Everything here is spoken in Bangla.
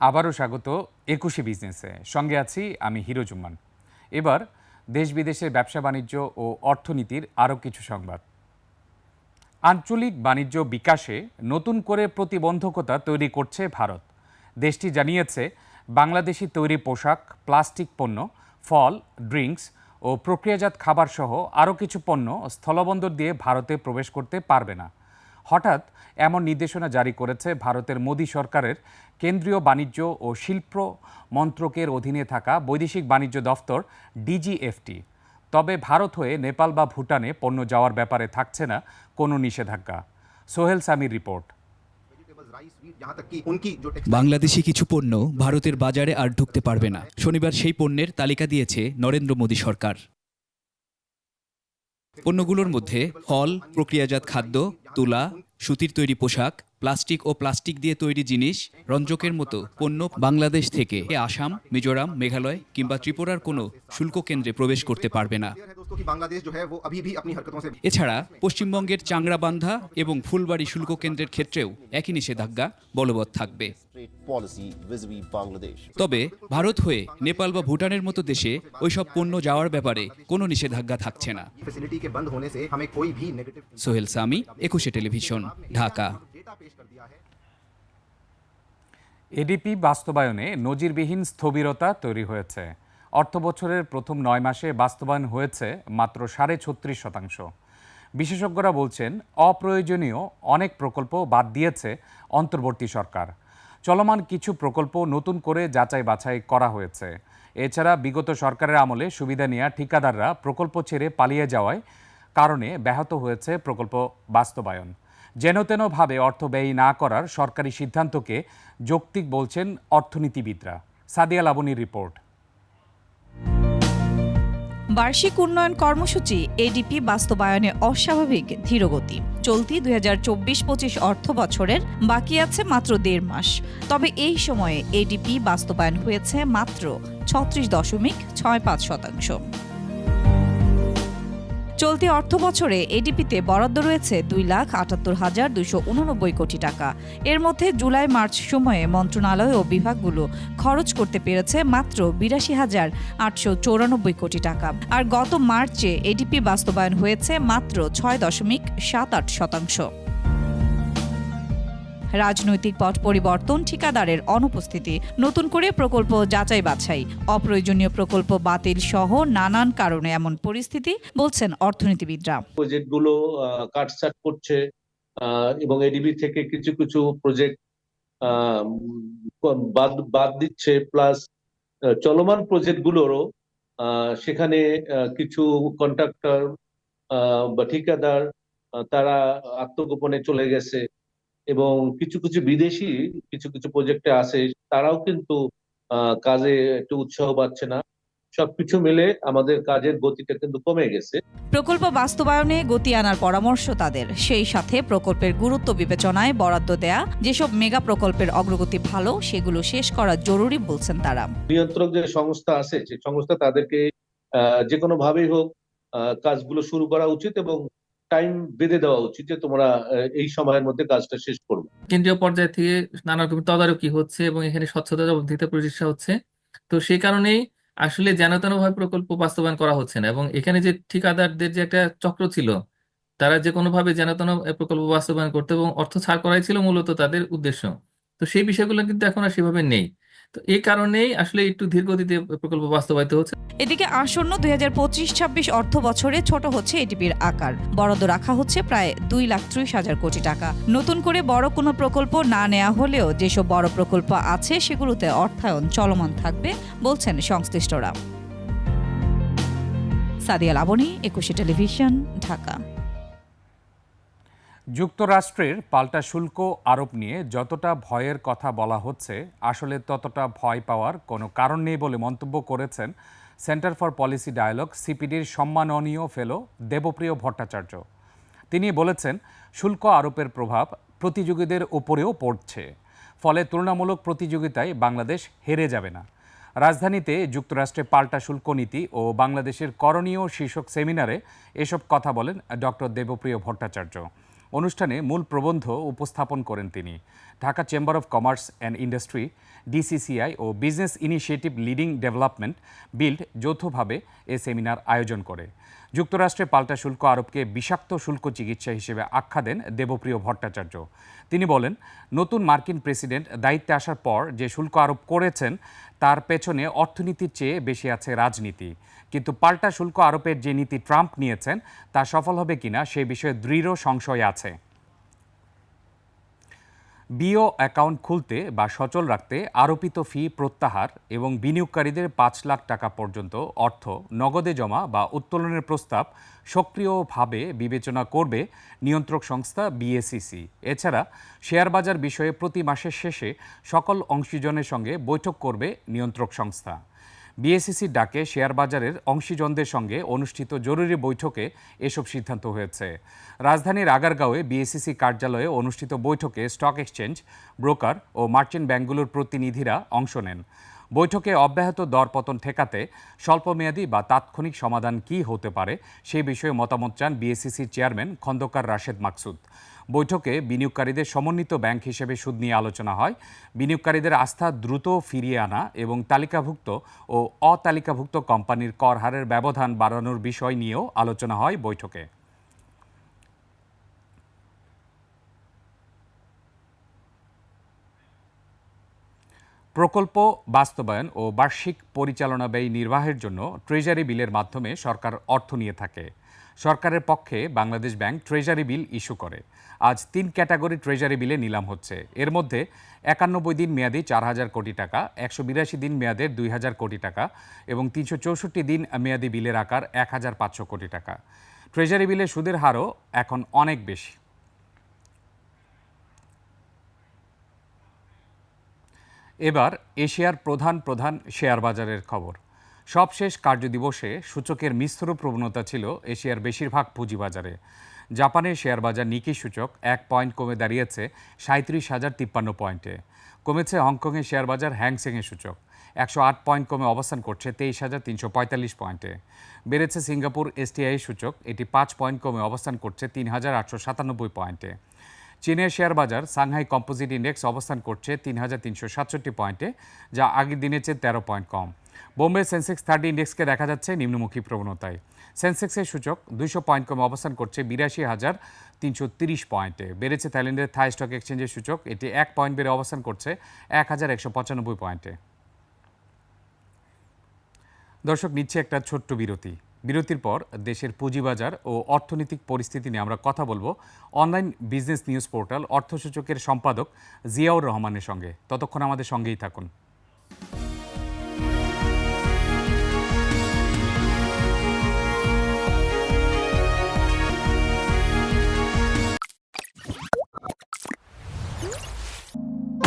আবারও স্বাগত একুশে বিজনেসে। সঙ্গে আছি আমি হিরো জুম্মান। এবার দেশ বিদেশের ব্যবসা, বাণিজ্য ও অর্থনীতির আরও কিছু সংবাদ। আঞ্চলিক বাণিজ্য বিকাশে নতুন করে প্রতিবন্ধকতা তৈরি করছে ভারত। দেশটি জানিয়েছে, বাংলাদেশি তৈরি পোশাক, প্লাস্টিক পণ্য, ফল, ড্রিঙ্কস ও প্রক্রিয়াজাত খাবার সহ আরও কিছু পণ্য স্থলবন্দর দিয়ে ভারতে প্রবেশ করতে পারবে না। হঠাৎ এমন নির্দেশনা জারি করেছে ভারতের মোদী সরকারের কেন্দ্রীয় বাণিজ্য ও শিল্প মন্ত্রকের অধীনে থাকা বৈদেশিক বাণিজ্য দফতর ডিজিএফটি। তবে ভারত হয়ে নেপাল বা ভুটানে পণ্য যাওয়ার ব্যাপারে থাকছে না কোনো নিষেধাজ্ঞা। সোহেল সামির রিপোর্ট। বাংলাদেশি কিছু পণ্য ভারতের বাজারে আর ঢুকতে পারবে না। শনিবার সেই পণ্যের তালিকা দিয়েছে নরেন্দ্র মোদী সরকার। পণ্যগুলোর মধ্যে ফল, প্রক্রিয়াজাত খাদ্য, তুলা সুতির তৈরি পোশাক, প্লাস্টিক ও প্লাস্টিক দিয়ে তৈরি জিনিস, রঞ্জকের মতো পণ্য বাংলাদেশ থেকে আসাম, মিজোরাম, মেঘালয় কিংবা ত্রিপুরার কোনো শুল্ক কেন্দ্রে প্রবেশ করতে পারবে না। এছাড়া পশ্চিমবঙ্গের চাংরাবান্ধা এবং ফুলবাড়ি শুল্ক কেন্দ্রের ক্ষেত্রেও একই নিষেধাজ্ঞা বলবৎ থাকবে। তবে ভারত হয়ে নেপাল বা ভুটানের মতো দেশে ওইসব পণ্য যাওয়ার ব্যাপারে কোনো নিষেধাজ্ঞা থাকছে না। সোহেল সামি, একুশে টেলিভিশন। ঢাকা। এডিপি বাস্তবায়নে নজিরবিহীন স্থবিরতা তৈরি হয়েছে। অর্থ বছরের প্রথম নয় মাসে বাস্তবায়ন হয়েছে মাত্র সাড়ে ছত্রিশ শতাংশ। বিশেষজ্ঞরা বলছেন, অপ্রয়োজনীয় অনেক প্রকল্প বাদ দিয়েছে অন্তর্বর্তী সরকার। চলমান কিছু প্রকল্প নতুন করে যাচাই বাছাই করা হয়েছে। এছাড়া বিগত সরকারের আমলে সুবিধা নেওয়া ঠিকাদাররা প্রকল্প ছেড়ে পালিয়ে যাওয়ায় কারণে ব্যাহত হয়েছে প্রকল্প বাস্তবায়ন। যেনতেনভাবে অর্থ ব্যয় না করার সরকারি সিদ্ধান্তকে যৌক্তিক বলছেন অর্থনীতিবিদরা। সাদিয়া লাবনীর রিপোর্ট। বার্ষিক উন্নয়ন কর্মসূচি এডিপি বাস্তবায়নে অস্বাভাবিক ধীরগতি। চলতি দুই হাজার চব্বিশ পঁচিশ অর্থ বছরের বাকি আছে মাত্র দেড় মাস। তবে এই সময়ে এডিপি বাস্তবায়ন হয়েছে মাত্র ছত্রিশ দশমিক ছয় পাঁচ শতাংশ। চলতি অর্থ বছরে এডিপিতে বরাদ্দ রয়েছে দুই লাখ আটাত্তর হাজার দুইশো উননব্বই কোটি টাকা। এর মধ্যে জুলাই, মার্চ সময়ে মন্ত্রণালয় ও বিভাগগুলো খরচ করতে পেরেছে মাত্র বিরাশি হাজার আটশো চৌরানব্বই কোটি টাকা। আর গত মার্চে এডিপি বাস্তবায়ন হয়েছে মাত্র ছয় দশমিক সাত আট শতাংশ। রাজনৈতিক পট পরিবর্তন ঠিকাদারের অনুপস্থিতি। নতুন করে প্রকল্প যাচাই বাছাই। অপ্রয়োজনীয় প্রকল্প বাতিল সহ নানান কারণে এমন পরিস্থিতি, বলছেন অর্থনীতিবিদরা। প্রজেক্টগুলো কাটছাট করছে এবং এডিবি থেকে কিছু কিছু প্রজেক্ট বাদ বাদ দিচ্ছে প্লাস চলমান প্রজেক্টগুলোরও সেখানে কিছু কন্ট্রাক্টর বা ঠিকাদার তারা আত্মগোপনে চলে গেছে। এবং কিছু কিছু বিদেশি কিছু কিছু প্রজেক্টে আছে তারাও কিন্তু কাজে একটু উৎসাহ পাচ্ছে না। সবকিছু মিলে আমাদের কাজের গতিটা কিন্তু কমে গেছে। প্রকল্প বাস্তবায়নে গতি আনার পরামর্শ তাদের। সেই সাথে প্রকল্পের গুরুত্ব বিবেচনায় বরাদ্দ দেয়া যেসব মেগা প্রকল্পের অগ্রগতি ভালো সেগুলো শেষ করা জরুরি বলছেন তারা। নিয়ন্ত্রক যে সংস্থা আছে সেই সংস্থা তাদেরকে যে কোনো ভাবেই হোক কাজগুলো শুরু করা উচিত এবং টাইম বেঁধে দেওয়া উচিত যে তোমরা এই সময়ের মধ্যে কাজটা শেষ করবে। কেন্দ্রীয় পর্যায় থেকে নানা রকম তদারকি হচ্ছে এবং এখানে স্বচ্ছতা জবাবদিহিতা প্রতিষ্ঠা হচ্ছে। তো সেই কারণেই আসলে যেন ভাবে প্রকল্প বাস্তবায়ন করা হচ্ছে না এবং এখানে যে ঠিকাদারদের যে একটা চক্র ছিল, তারা যে কোনোভাবে যেন তেন প্রকল্প বাস্তবায়ন করতে এবং অর্থ ছাড় করাই ছিল মূলত তাদের উদ্দেশ্য। তো সেই বিষয়গুলো কিন্তু এখন আর সেভাবে নেই। তো এই কারণেই আসলে একটু ধীর প্রকল্প বাস্তবায়িত হচ্ছে। এদিকে আসন্ন দুই হাজার পঁচিশ ছাব্বিশ অর্থ বছরে ছোট হচ্ছে এটিপির আকার। বরাদ্দ রাখা হচ্ছে প্রায় দুই লাখ ত্রিশ হাজার কোটি টাকা। নতুন করে বড় কোনো প্রকল্প না নেওয়া হলেও যেসব বড় প্রকল্প আছে সেগুলোতে অর্থায়ন চলমান থাকবে বলছেন সংশ্লিষ্টরা। সাদিয়া লাবণী একুশে টেলিভিশন, ঢাকা। যুক্তরাষ্ট্রের পাল্টা শুল্ক আরোপ নিয়ে যতটা ভয়ের কথা বলা হচ্ছে, আসলে ততটা ভয় পাওয়ার কোনো কারণ নেই বলে মন্তব্য করেছেন সেন্টার ফর পলিসি ডায়ালগ সিপিডির সম্মাননীয় ফেলো দেবপ্রিয় ভট্টাচার্য। তিনি বলেছেন, শুল্ক আরোপের প্রভাব প্রতিযোগীদের উপরেও পড়ছে, ফলে তুলনামূলক প্রতিযোগিতায় বাংলাদেশ হেরে যাবে না। রাজধানীতে যুক্তরাষ্ট্রে পাল্টা শুল্ক নীতি ও বাংলাদেশের করণীয় শীর্ষক সেমিনারে এসব কথা বলেন ডক্টর দেবপ্রিয় ভট্টাচার্য। অনুষ্ঠানে মূল প্রবন্ধ উপস্থাপন করেন তিনি। Dhaka Chamber of Commerce and Industry DCCI O Business Initiative Leading Development BUILD যৌথভাবে এ সেমিনার আয়োজন করে। যুক্তরাষ্ট্রে পাল্টা শুল্ক আরোপকে বিষাক্ত শুল্ক চিকিৎসা হিসেবে আখ্যা দেন দেবপ্রিয় ভট্টাচার্য। তিনি বলেন, নতুন মার্কিন প্রেসিডেন্ট দায়িত্বে আসার পর যে শুল্ক আরোপ করেছেন, তার পেছনে অর্থনীতির চেয়ে বেশি আছে রাজনীতি। কিন্তু পাল্টা শুল্ক আরোপের যে নীতি ট্রাম্প নিয়েছেন, তা সফল হবে কিনা সে বিষয়ে দৃঢ় সংশয় আছে। বিও অ্যাকাউন্ট খুলতে বা সচল রাখতে আরোপিত ফি প্রত্যাহার এবং বিনিয়োগকারীদের পাঁচ লাখ টাকা পর্যন্ত অর্থ নগদে জমা বা উত্তোলনের প্রস্তাব সক্রিয়ভাবে বিবেচনা করবে নিয়ন্ত্রক সংস্থা বিএসিসি এছাড়া শেয়ার বাজার বিষয়ে প্রতি মাসের শেষে সকল অংশীজনের সঙ্গে বৈঠক করবে নিয়ন্ত্রক সংস্থা। বিএসিসির ডাকে শেয়ার বাজারের অংশীজনদের সঙ্গে অনুষ্ঠিত জরুরি বৈঠকে এসব সিদ্ধান্ত হয়েছে। রাজধানীর আগারগাঁওয়ে বিএসিসি কার্যালয়ে অনুষ্ঠিত বৈঠকে স্টক এক্সচেঞ্জ, ব্রোকার ও মার্চেন্ট ব্যাংকগুলোর প্রতিনিধিরা অংশ নেন। বৈঠকে অব্যাহত দরপতন ঠেকাতে স্বল্পমেয়াদী বা তাৎক্ষণিক সমাধান কী হতে পারে সেই বিষয়ে মতামত চান বিএসিসির চেয়ারম্যান খন্দকার রাশেদ মাকসুদ। বৈঠকে বিনিয়োগকারীদের সমন্বিত ব্যাংক হিসেবে সুদ নিয়ে আলোচনা হয়। বিনিয়োগকারীদের আস্থা দ্রুত ফিরিয়ে আনা এবং তালিকাভুক্ত ও অতালিকাভুক্ত কোম্পানির কর হারের ব্যবধান বাড়ানোর বিষয় নিয়েও আলোচনা হয় বৈঠকে। প্রকল্প বাস্তবায়ন ও বার্ষিক পরিচালনা ব্যয় নির্বাহের জন্য ট্রেজারি বিলের মাধ্যমে সরকার অর্থ নিয়ে থাকে। সরকারের পক্ষে Bangladesh Bank treasury bill issue করে। আজ তিন ক্যাটাগরি ট্রেজারি বিলে নিলাম হচ্ছে। এর মধ্যে একানব্বই দিন মেয়াদি চার হাজার কোটি টাকা, একশো বিরাশি দিন মেয়াদের দুই হাজার কোটি টাকা এবং তিনশো চৌষট্টি দিন মেয়াদি বিলের আকার এক হাজার পাঁচশো কোটি টাকা। ট্রেজারি বিলের সুদের হারও এখন অনেক বেশি। এবার এশিয়ার প্রধান প্রধান শেয়ার বাজারের খবর। সবশেষ কার্যদিবসে সূচকের মিশ্র প্রবণতা ছিল এশিয়ার বেশিরভাগ পুঁজিবাজারে। জাপানের শেয়ার বাজার নিকি সূচক এক পয়েন্ট কমে দাঁড়িয়েছে সাঁত্রিশ হাজার তিপ্পান্ন পয়েন্টে। কমেছে হংকংয়ের শেয়ার বাজার হ্যাংসেংয়ের সূচক। একশো আট পয়েন্ট কমে অবস্থান করছে তেইশ হাজার তিনশো পঁয়তাল্লিশ পয়েন্টে। বেড়েছে সিঙ্গাপুর এসটিআই সূচক, এটি পাঁচ পয়েন্ট কমে অবস্থান করছে তিন হাজার আটশো সাতানব্বই পয়েন্টে। চীনের শেয়ার বাজার সাংহাই কম্পোজিট ইন্ডেক্স অবস্থান করছে তিন হাজার তিনশো সাতষট্টি পয়েন্টে, যা আগের দিনের চেয়ে তেরো পয়েন্ট কম। বোম্বে সেন্সেক্স থার্টি ইন্ডেক্সকে দেখা যাচ্ছে নিম্নমুখী প্রবণতায়। সেন্সেক্সের সূচক দুইশো পয়েন্ট কমে অবস্থান করছে বিরাশি হাজার তিনশো তিরিশ পয়েন্টে। বেড়েছে থাইল্যান্ডের থাই স্টক এক্সচেঞ্জের সূচক, এটি এক পয়েন্ট বেড়ে অবস্থান করছে এক হাজার একশো পঁচানব্বই পয়েন্টে। দর্শক, নিচ্ছে একটা ছোট্ট বিরতি। বিরতির পর দেশের পুঁজিবাজার ও অর্থনৈতিক পরিস্থিতি নিয়ে আমরা কথা বলব অনলাইন বিজনেস নিউজ পোর্টাল অর্থসূচকের সম্পাদক জিয়াউর রহমানের সঙ্গে। ততক্ষণ আমাদের সঙ্গেই থাকুন।